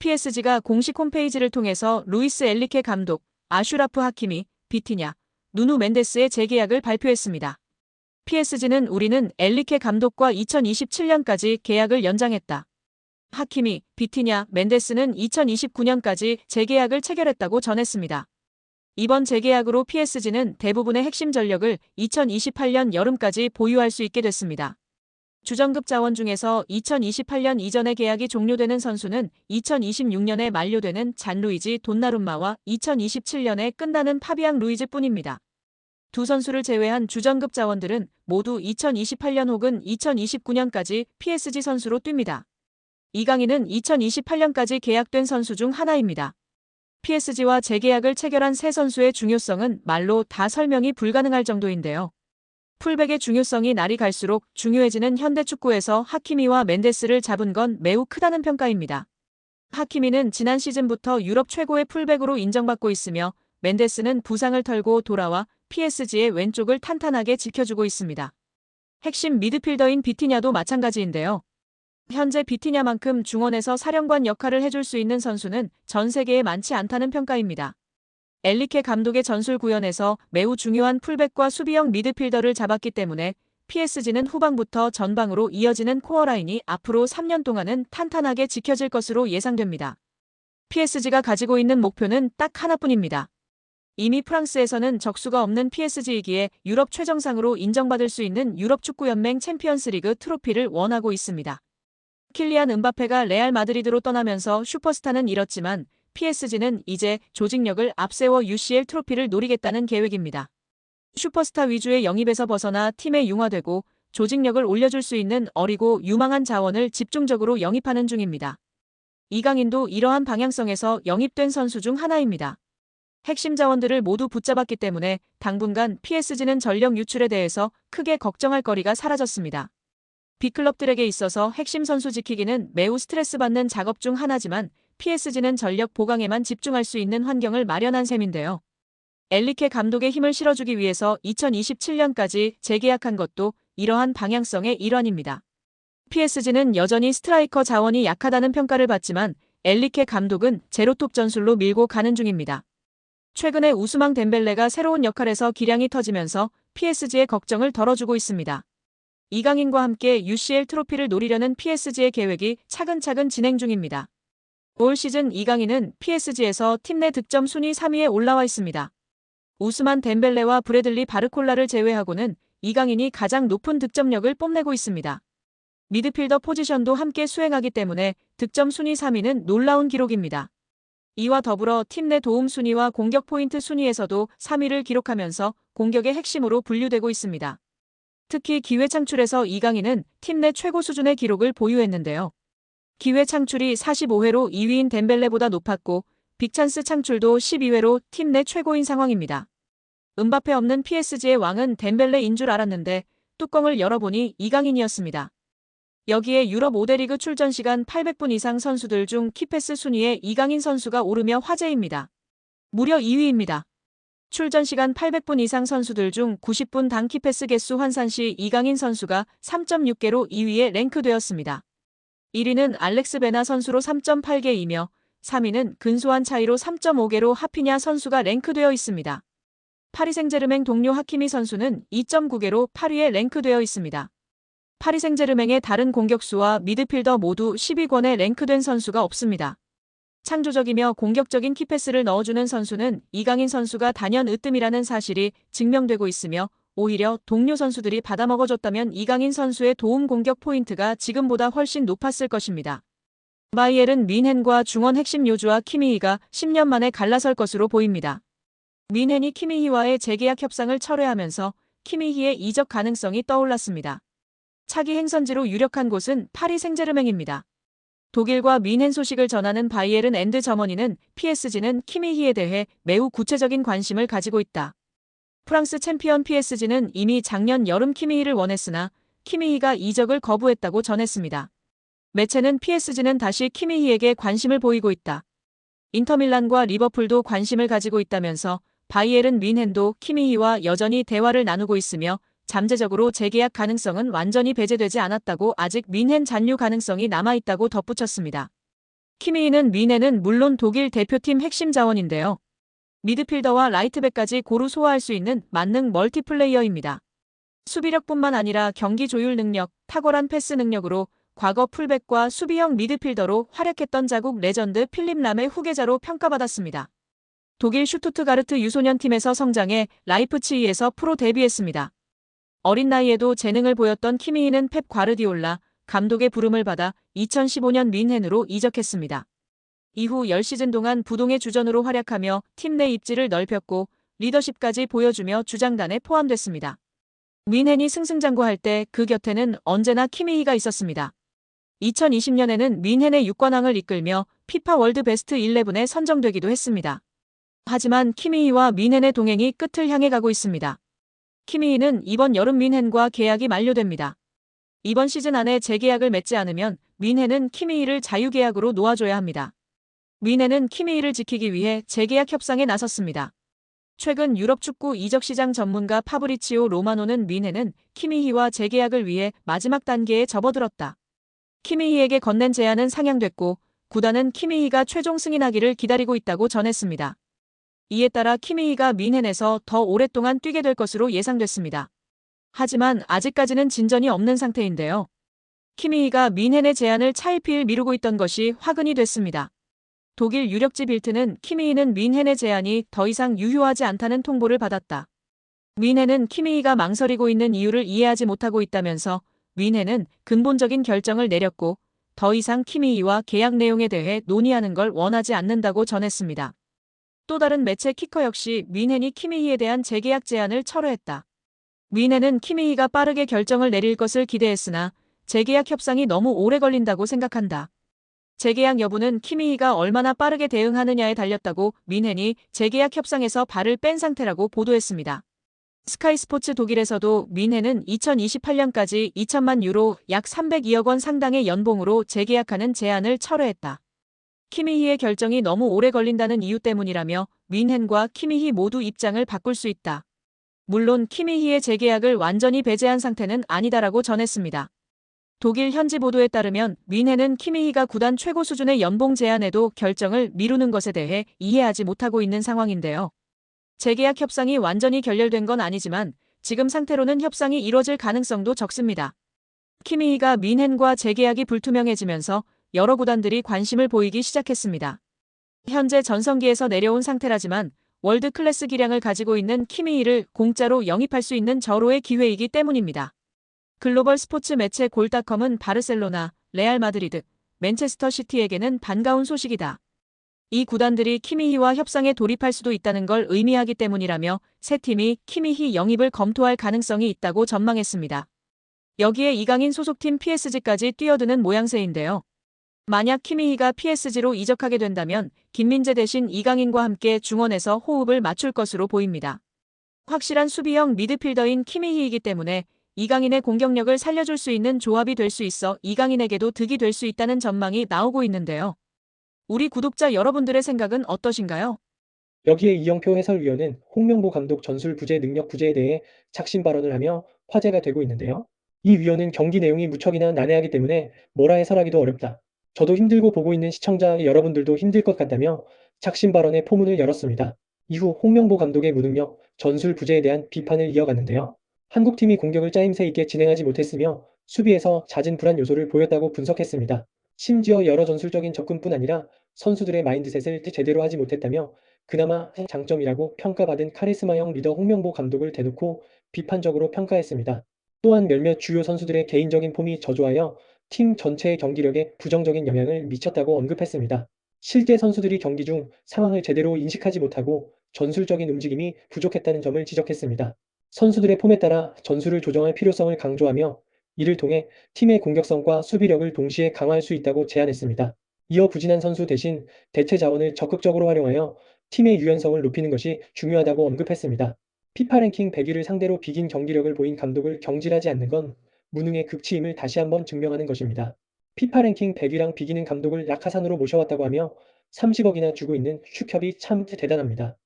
PSG가 공식 홈페이지를 통해서 루이스 엘리케 감독, 아슈라프 하키미, 비티냐, 누누 멘데스의 재계약을 발표했습니다. PSG는 우리는 엘리케 감독과 2027년까지 계약을 연장했다. 하키미, 비티냐, 멘데스는 2029년까지 재계약을 체결했다고 전했습니다. 이번 재계약으로 PSG는 대부분의 핵심 전력을 2028년 여름까지 보유할 수 있게 됐습니다. 주전급 자원 중에서 2028년 이전에 계약이 종료되는 선수는 2026년에 만료되는 잔루이지 돈나룸마와 2027년에 끝나는 파비앙 루이즈 뿐입니다. 두 선수를 제외한 주전급 자원들은 모두 2028년 혹은 2029년까지 PSG 선수로 뜁니다. 이강인은 2028년까지 계약된 선수 중 하나입니다. PSG와 재계약을 체결한 세 선수의 중요성은 말로 다 설명이 불가능할 정도인데요. 풀백의 중요성이 날이 갈수록 중요해지는 현대 축구에서 하키미와 멘데스를 잡은 건 매우 크다는 평가입니다. 하키미는 지난 시즌부터 유럽 최고의 풀백으로 인정받고 있으며 멘데스는 부상을 털고 돌아와 PSG의 왼쪽을 탄탄하게 지켜주고 있습니다. 핵심 미드필더인 비티냐도 마찬가지인데요. 현재 비티냐만큼 중원에서 사령관 역할을 해줄 수 있는 선수는 전 세계에 많지 않다는 평가입니다. 엘리케 감독의 전술 구현에서 매우 중요한 풀백과 수비형 미드필더를 잡았기 때문에 PSG는 후방부터 전방으로 이어지는 코어라인이 앞으로 3년 동안은 탄탄하게 지켜질 것으로 예상됩니다. PSG가 가지고 있는 목표는 딱 하나뿐입니다. 이미 프랑스에서는 적수가 없는 PSG이기에 유럽 최정상으로 인정받을 수 있는 유럽 축구연맹 챔피언스리그 트로피를 원하고 있습니다. 킬리안 은바페가 레알 마드리드로 떠나면서 슈퍼스타는 잃었지만 PSG는 이제 조직력을 앞세워 UCL 트로피를 노리겠다는 계획입니다. 슈퍼스타 위주의 영입에서 벗어나 팀에 융화되고 조직력을 올려줄 수 있는 어리고 유망한 자원을 집중적으로 영입하는 중입니다. 이강인도 이러한 방향성에서 영입된 선수 중 하나입니다. 핵심 자원들을 모두 붙잡았기 때문에 당분간 PSG는 전력 유출에 대해서 크게 걱정할 거리가 사라졌습니다. B클럽들에게 있어서 핵심 선수 지키기는 매우 스트레스 받는 작업 중 하나지만 PSG는 전력 보강에만 집중할 수 있는 환경을 마련한 셈인데요. 엘리케 감독의 힘을 실어주기 위해서 2027년까지 재계약한 것도 이러한 방향성의 일환입니다. PSG는 여전히 스트라이커 자원이 약하다는 평가를 받지만 엘리케 감독은 제로톱 전술로 밀고 가는 중입니다. 최근에 우스망 덴벨레가 새로운 역할에서 기량이 터지면서 PSG의 걱정을 덜어주고 있습니다. 이강인과 함께 UCL 트로피를 노리려는 PSG의 계획이 차근차근 진행 중입니다. 올 시즌 이강인은 PSG에서 팀 내 득점 순위 3위에 올라와 있습니다. 우스만 덴벨레와 브래들리 바르콜라를 제외하고는 이강인이 가장 높은 득점력을 뽐내고 있습니다. 미드필더 포지션도 함께 수행하기 때문에 득점 순위 3위는 놀라운 기록입니다. 이와 더불어 팀 내 도움 순위와 공격 포인트 순위에서도 3위를 기록하면서 공격의 핵심으로 분류되고 있습니다. 특히 기회 창출에서 이강인은 팀 내 최고 수준의 기록을 보유했는데요. 기회 창출이 45회로 2위인 덴벨레보다 높았고 빅찬스 창출도 12회로 팀 내 최고인 상황입니다. 은바페 없는 PSG의 왕은 덴벨레인 줄 알았는데 뚜껑을 열어보니 이강인이었습니다. 여기에 유럽 5대 리그 출전 시간 800분 이상 선수들 중 키패스 순위에 이강인 선수가 오르며 화제입니다. 무려 2위입니다. 출전 시간 800분 이상 선수들 중 90분 당 키패스 개수 환산 시 이강인 선수가 3.6개로 2위에 랭크되었습니다. 1위는 알렉스 베나 선수로 3.8개이며 3위는 근소한 차이로 3.5개로 하피냐 선수가 랭크되어 있습니다. 파리 생제르맹 동료 하키미 선수는 2.9개로 8위에 랭크되어 있습니다. 파리 생제르맹의 다른 공격수와 미드필더 모두 10위권에 랭크된 선수가 없습니다. 창조적이며 공격적인 키패스를 넣어주는 선수는 이강인 선수가 단연 으뜸이라는 사실이 증명되고 있으며 오히려 동료 선수들이 받아먹어줬다면 이강인 선수의 도움 공격 포인트가 지금보다 훨씬 높았을 것입니다. 마이엘은 민헨과 중원 핵심 요주와 키미히가 10년 만에 갈라설 것으로 보입니다. 민헨이 키미히와의 재계약 협상을 철회하면서 키미히의 이적 가능성이 떠올랐습니다. 차기 행선지로 유력한 곳은 파리 생제르맹입니다. 독일과 미넨 소식을 전하는 바이에른 앤드 저머니는 PSG는 키미히에 대해 매우 구체적인 관심을 가지고 있다. 프랑스 챔피언 PSG는 이미 작년 여름 키미히를 원했으나 키미히가 이적을 거부했다고 전했습니다. 매체는 PSG는 다시 키미히에게 관심을 보이고 있다. 인터밀란과 리버풀도 관심을 가지고 있다면서 바이에른 민헨도 키미히와 여전히 대화를 나누고 있으며 잠재적으로 재계약 가능성은 완전히 배제되지 않았다고 아직 민헨 잔류 가능성이 남아있다고 덧붙였습니다. 키미히는 미네는 물론 독일 대표팀 핵심 자원인데요. 미드필더와 라이트백까지 고루 소화할 수 있는 만능 멀티플레이어입니다. 수비력뿐만 아니라 경기 조율 능력, 탁월한 패스 능력으로 과거 풀백과 수비형 미드필더로 활약했던 자국 레전드 필립 람의 후계자로 평가받았습니다. 독일 슈투트가르트 유소년 팀에서 성장해 라이프치히에서 프로 데뷔했습니다. 어린 나이에도 재능을 보였던 키미히는 펩 과르디올라 감독의 부름을 받아 2015년 민헨으로 이적했습니다. 이후 10시즌 동안 부동의 주전으로 활약하며 팀 내 입지를 넓혔고 리더십까지 보여주며 주장단에 포함됐습니다. 민헨이 승승장구할 때 그 곁에는 언제나 키미히가 있었습니다. 2020년에는 민헨의 6관왕을 이끌며 피파 월드 베스트 11에 선정되기도 했습니다. 하지만 키미히와 민헨의 동행이 끝을 향해 가고 있습니다. 키미히는 이번 여름 민헨과 계약이 만료됩니다. 이번 시즌 안에 재계약을 맺지 않으면 민헨은 키미히를 자유계약으로 놓아줘야 합니다. 민헨은 키미히를 지키기 위해 재계약 협상에 나섰습니다. 최근 유럽 축구 이적 시장 전문가 파브리치오 로마노는 민헨은 키미히와 재계약을 위해 마지막 단계에 접어들었다. 키미히에게 건넨 제안은 상향됐고 구단은 키미히가 최종 승인하기를 기다리고 있다고 전했습니다. 이에 따라 키미히가 민헨에서 더 오랫동안 뛰게 될 것으로 예상됐습니다. 하지만 아직까지는 진전이 없는 상태인데요. 키미히가 민헨의 제안을 차일피일 미루고 있던 것이 화근이 됐습니다. 독일 유력지 빌트는 키미히는 민헨의 제안이 더 이상 유효하지 않다는 통보를 받았다. 민헨은 키미히가 망설이고 있는 이유를 이해하지 못하고 있다면서 민헨은 근본적인 결정을 내렸고 더 이상 키미히와 계약 내용에 대해 논의하는 걸 원하지 않는다고 전했습니다. 또 다른 매체 키커 역시 민헨이 키미히에 대한 재계약 제안을 철회했다. 민헨은 키미히가 빠르게 결정을 내릴 것을 기대했으나 재계약 협상이 너무 오래 걸린다고 생각한다. 재계약 여부는 키미히가 얼마나 빠르게 대응하느냐에 달렸다고 민헨이 재계약 협상에서 발을 뺀 상태라고 보도했습니다. 스카이 스포츠 독일에서도 민헨은 2028년까지 2천만 유로 약 302억 원 상당의 연봉으로 재계약하는 제안을 철회했다. 키미히의 결정이 너무 오래 걸린다는 이유 때문이라며 민헨과 키미히 모두 입장을 바꿀 수 있다. 물론 키미히의 재계약을 완전히 배제한 상태는 아니다라고 전했습니다. 독일 현지 보도에 따르면 민헨은 키미히가 구단 최고 수준의 연봉 제안에도 결정을 미루는 것에 대해 이해하지 못하고 있는 상황인데요. 재계약 협상이 완전히 결렬된 건 아니지만 지금 상태로는 협상이 이뤄질 가능성도 적습니다. 키미히가 민헨과 재계약이 불투명해지면서 여러 구단들이 관심을 보이기 시작했습니다. 현재 전성기에서 내려온 상태라지만 월드 클래스 기량을 가지고 있는 키미히를 공짜로 영입할 수 있는 절호의 기회이기 때문입니다. 글로벌 스포츠 매체 골닷컴은 바르셀로나, 레알 마드리드, 맨체스터 시티에게는 반가운 소식이다. 이 구단들이 키미히와 협상에 돌입할 수도 있다는 걸 의미하기 때문이라며 세 팀이 키미히 영입을 검토할 가능성이 있다고 전망했습니다. 여기에 이강인 소속팀 PSG까지 뛰어드는 모양새인데요. 만약 키미히가 PSG로 이적하게 된다면 김민재 대신 이강인과 함께 중원에서 호흡을 맞출 것으로 보입니다. 확실한 수비형 미드필더인 키미히이기 때문에 이강인의 공격력을 살려줄 수 있는 조합이 될 수 있어 이강인에게도 득이 될 수 있다는 전망이 나오고 있는데요. 우리 구독자 여러분들의 생각은 어떠신가요? 여기에 이영표 해설위원은 홍명보 감독 전술 부재 능력 부재에 대해 작심 발언을 하며 화제가 되고 있는데요. 이 위원은 경기 내용이 무척이나 난해하기 때문에 뭐라 해설하기도 어렵다. 저도 힘들고 보고 있는 시청자 여러분들도 힘들 것 같다며 작심 발언의 포문을 열었습니다. 이후 홍명보 감독의 무능력, 전술 부재에 대한 비판을 이어갔는데요. 한국팀이 공격을 짜임새 있게 진행하지 못했으며 수비에서 잦은 불안 요소를 보였다고 분석했습니다. 심지어 여러 전술적인 접근뿐 아니라 선수들의 마인드셋을 제대로 하지 못했다며 그나마 장점이라고 평가받은 카리스마형 리더 홍명보 감독을 대놓고 비판적으로 평가했습니다. 또한 몇몇 주요 선수들의 개인적인 폼이 저조하여 팀 전체의 경기력에 부정적인 영향을 미쳤다고 언급했습니다. 실제 선수들이 경기 중 상황을 제대로 인식하지 못하고 전술적인 움직임이 부족했다는 점을 지적했습니다. 선수들의 폼에 따라 전술을 조정할 필요성을 강조하며 이를 통해 팀의 공격성과 수비력을 동시에 강화할 수 있다고 제안했습니다. 이어 부진한 선수 대신 대체 자원을 적극적으로 활용하여 팀의 유연성을 높이는 것이 중요하다고 언급했습니다. 피파 랭킹 100위를 상대로 비긴 경기력을 보인 감독을 경질하지 않는 건 무능의 극치임을 다시 한번 증명하는 것입니다. 피파 랭킹 100위랑 비기는 감독을 낙하산으로 모셔왔다고 하며 30억이나 주고 있는 슈협이 참 대단합니다.